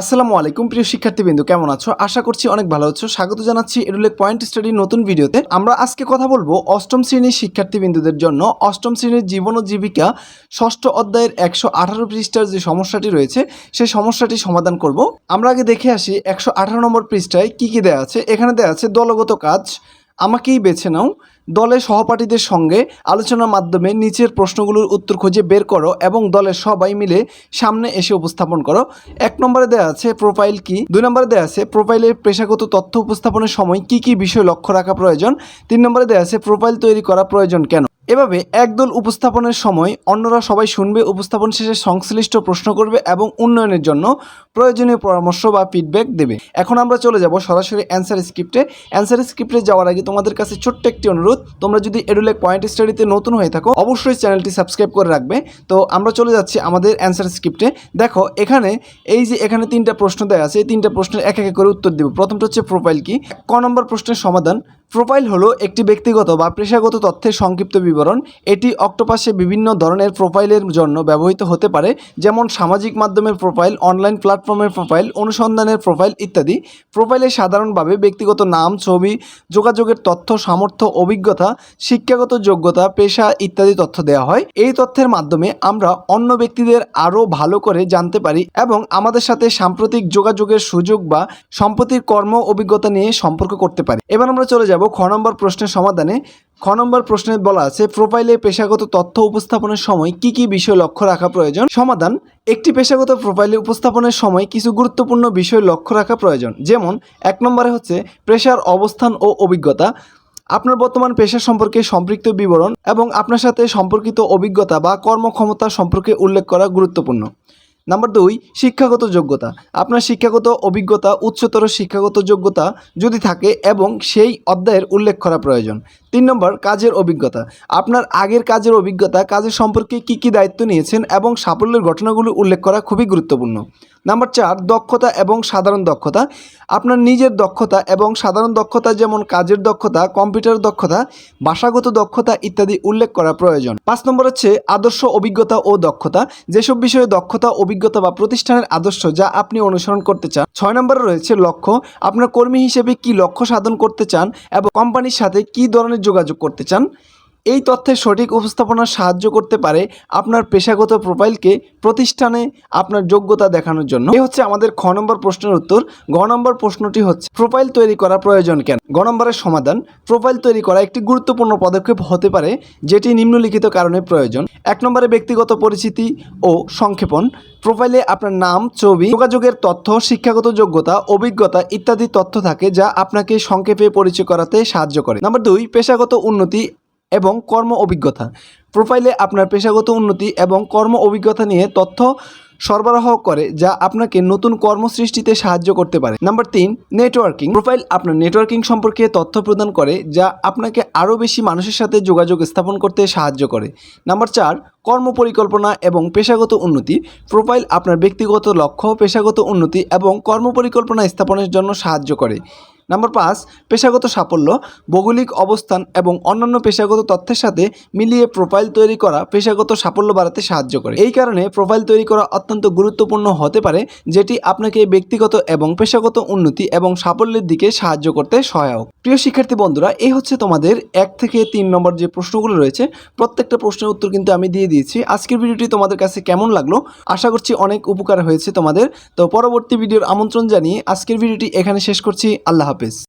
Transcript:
আসসালামু আলাইকুম, প্রিয় শিক্ষার্থীবৃন্দ, কেমন আছো? আশা করছি অনেক ভালো আছো। স্বাগত জানাচ্ছি এডুলেক পয়েন্ট স্টাডির নতুন ভিডিওতে। আমরা আজকে কথা বলব অষ্টম শ্রেণির শিক্ষার্থীবৃন্দদের জন্য অষ্টম শ্রেণির জীবন ও জীবিকা ষষ্ঠ অধ্যায়ের একশো আঠারো পৃষ্ঠার যে সমস্যাটি রয়েছে, সেই সমস্যাটি সমাধান করব। আমরা আগে দেখে আসি একশো আঠারো নম্বর পৃষ্ঠায় কি কি দেওয়া আছে। এখানে দেওয়া আছে দলগত কাজ, আমাকেই বেছে নাও। দলের সহপাঠীদের সঙ্গে আলোচনার মাধ্যমে নিচের প্রশ্নগুলোর উত্তর খুঁজে বের করো এবং দলের সবাই মিলে সামনে এসে উপস্থাপন করো। এক নম্বরে দেওয়া আছে প্রোফাইল কি? দুই নম্বরে দেওয়া আছে প্রোফাইলের পেশাগত তথ্য উপস্থাপনের সময় কি কি বিষয় লক্ষ্য রাখা প্রয়োজন? তিন নম্বরে দেওয়া আছে প্রোফাইল তৈরি করা প্রয়োজন কেন? এভাবে একদল উপস্থাপনের সময় অন্যরা সবাই শুনবে, উপস্থাপন শেষে সংশ্লিষ্ট প্রশ্ন করবে এবং উন্নয়নের জন্য প্রয়োজনীয় পরামর্শ বা ফিডব্যাক দেবে। এখন আমরা চলে যাব সরাসরি অ্যান্সার স্ক্রিপ্টে অ্যান্সার স্ক্রিপ্টে যাওয়ার আগে তোমাদের কাছে ছোট্ট একটি অনুরোধ, তোমরা যদি এডুলেক পয়েন্ট স্টাডিতে নতুন হয়ে থাকো, অবশ্যই চ্যানেলটি সাবস্ক্রাইব করে রাখবে। তো আমরা চলে যাচ্ছি আমাদের অ্যান্সার স্ক্রিপ্টে দেখো, এখানে এই যে এখানে তিনটা প্রশ্ন দেওয়া আছে, এই তিনটা প্রশ্নের এক এক করে উত্তর দেব। প্রথমটা হচ্ছে প্রোফাইল কি? ক নম্বর প্রশ্নের সমাধান। প্রোফাইল হলো একটি ব্যক্তিগত বা পেশাগত তথ্যের সংক্ষিপ্ত বিবরণ। এটি অক্টোপাসে বিভিন্ন ধরনের প্রোফাইলের জন্য ব্যবহৃত হতে পারে, যেমন সামাজিক মাধ্যমের প্রোফাইল অনলাইন প্ল্যাটফর্মের প্রোফাইল অনুসন্ধানের প্রোফাইল ইত্যাদি। প্রোফাইলে সাধারণভাবে ব্যক্তিগত নাম, ছবি, যোগাযোগের তথ্য, সামর্থ্য, অভিজ্ঞতা, শিক্ষাগত যোগ্যতা, পেশা ইত্যাদি তথ্য দেওয়া হয়। এই তথ্যের মাধ্যমে আমরা অন্য ব্যক্তিদের আরও ভালো করে জানতে পারি এবং আমাদের সাথে সাম্প্রতিক যোগাযোগের সুযোগ বা সম্পত্তির কর্ম অভিজ্ঞতা নিয়ে সম্পর্ক করতে পারি। এবার আমরা চলে যাব খ নম্বর প্রশ্নের সমাধানে খ নম্বর প্রশ্নে বলা আছে, প্রোফাইলে পেশাগত তথ্য উপস্থাপনের সময় কি কি বিষয় লক্ষ্য রাখা প্রয়োজন? সমাধান, একটি পেশাগত প্রোফাইলে উপস্থাপনের সময় কিছু গুরুত্বপূর্ণ বিষয় লক্ষ্য রাখা প্রয়োজন। যেমন, এক নম্বরে হচ্ছে পেশার অবস্থান ও অভিজ্ঞতা, আপনার বর্তমান পেশা সম্পর্কে সম্পৃক্ত বিবরণ এবং আপনার সাথে সম্পর্কিত অভিজ্ঞতা বা কর্মক্ষমতা সম্পর্কে উল্লেখ করা গুরুত্বপূর্ণ। নাম্বার দুই, শিক্ষাগত যোগ্যতা। আপনার শিক্ষাগত অভিজ্ঞতা, উচ্চতর শিক্ষাগত যোগ্যতা যদি থাকে এবং সেই অধ্যায়ের উল্লেখ করা প্রয়োজন। তিন নম্বর, কাজের অভিজ্ঞতা। আপনার আগের কাজের অভিজ্ঞতা, কাজের সম্পর্কে কী কী দায়িত্ব নিয়েছেন এবং সাফল্যের ঘটনাগুলো উল্লেখ করা খুবই গুরুত্বপূর্ণ। নাম্বার চার, দক্ষতা এবং সাধারণ দক্ষতা। আপনার নিজের দক্ষতা এবং সাধারণ দক্ষতা যেমন কাজের দক্ষতা, কম্পিউটার দক্ষতা, ভাষাগত দক্ষতা ইত্যাদি উল্লেখ করা প্রয়োজন। পাঁচ নম্বর হচ্ছে আদর্শ অভিজ্ঞতা ও দক্ষতা। যেসব বিষয়ে দক্ষতা, অভিজ্ঞতা বা প্রতিষ্ঠানের আদর্শ যা আপনি অনুসরণ করতে চান। ছয় নম্বরে রয়েছে লক্ষ্য। আপনার কর্মী হিসেবে কি লক্ষ্য সাধন করতে চান এবং কোম্পানির সাথে কি ধরনের যোগাযোগ করতে চান এই তথ্যের সঠিক উপস্থাপনা সাহায্য করতে পারে আপনার পেশাগত প্রোফাইলকে প্রতিষ্ঠানে আপনার যোগ্যতা দেখানোর জন্য। এই হচ্ছে আমাদের খ নম্বর প্রশ্নের উত্তর। গ নম্বর প্রশ্নটি হচ্ছে, প্রোফাইল তৈরি করা প্রয়োজন কেন? গ নম্বরের সমাধান, প্রোফাইল তৈরি করা একটি গুরুত্বপূর্ণ পদক্ষেপ হতে পারে যেটি নিম্নলিখিত কারণে প্রয়োজন। এক নম্বরে ব্যক্তিগত পরিচিতি ও সংক্ষেপণ, প্রোফাইলে আপনার নাম, ছবি, যোগাযোগের তথ্য, শিক্ষাগত যোগ্যতা, অভিজ্ঞতা ইত্যাদি তথ্য থাকে যা আপনাকে সংক্ষেপে পরিচয় করাতে সাহায্য করে। নাম্বার দুই, পেশাগত উন্নতি এবং কর্ম অভিজ্ঞতা। প্রোফাইলে আপনার পেশাগত উন্নতি এবং কর্ম অভিজ্ঞতা নিয়ে তথ্য সরবরাহ করে, যা আপনাকে নতুন কর্ম সৃষ্টিতে সাহায্য করতে পারে। নাম্বার তিন, নেটওয়ার্কিং। প্রোফাইল আপনার নেটওয়ার্কিং সম্পর্কে তথ্য প্রদান করে, যা আপনাকে আরও বেশি মানুষের সাথে যোগাযোগ স্থাপন করতে সাহায্য করে। নাম্বার চার, কর্ম পরিকল্পনা এবং পেশাগত উন্নতি। প্রোফাইল আপনার ব্যক্তিগত লক্ষ্য, পেশাগত উন্নতি এবং কর্ম পরিকল্পনা স্থাপনের জন্য সাহায্য করে। নাম্বার পাঁচ, পেশাগত সাফল্য, ভৌগোলিক অবস্থান এবং অন্যান্য পেশাগত তথ্যের সাথে মিলিয়ে প্রোফাইল তৈরি করা পেশাগত সাফল্য বাড়াতে সাহায্য করে। এই কারণে প্রোফাইল তৈরি করা অত্যন্ত গুরুত্বপূর্ণ হতে পারে, যেটি আপনাকে ব্যক্তিগত এবং পেশাগত উন্নতি এবং সাফল্যের দিকে সাহায্য করতে সহায়ক। প্রিয় শিক্ষার্থী বন্ধুরা এই হচ্ছে তোমাদের এক থেকে তিন নম্বর যে প্রশ্নগুলো রয়েছে, প্রত্যেকটা প্রশ্নের উত্তর কিন্তু আমি দিয়ে দিয়েছি। আজকের ভিডিওটি তোমাদের কাছে কেমন লাগল? আশা করছি অনেক উপকার হয়েছে তোমাদের। তো পরবর্তী ভিডিওর আমন্ত্রণ জানিয়ে আজকের ভিডিওটি এখানে শেষ করছি। আল্লাহ হাফেজ। office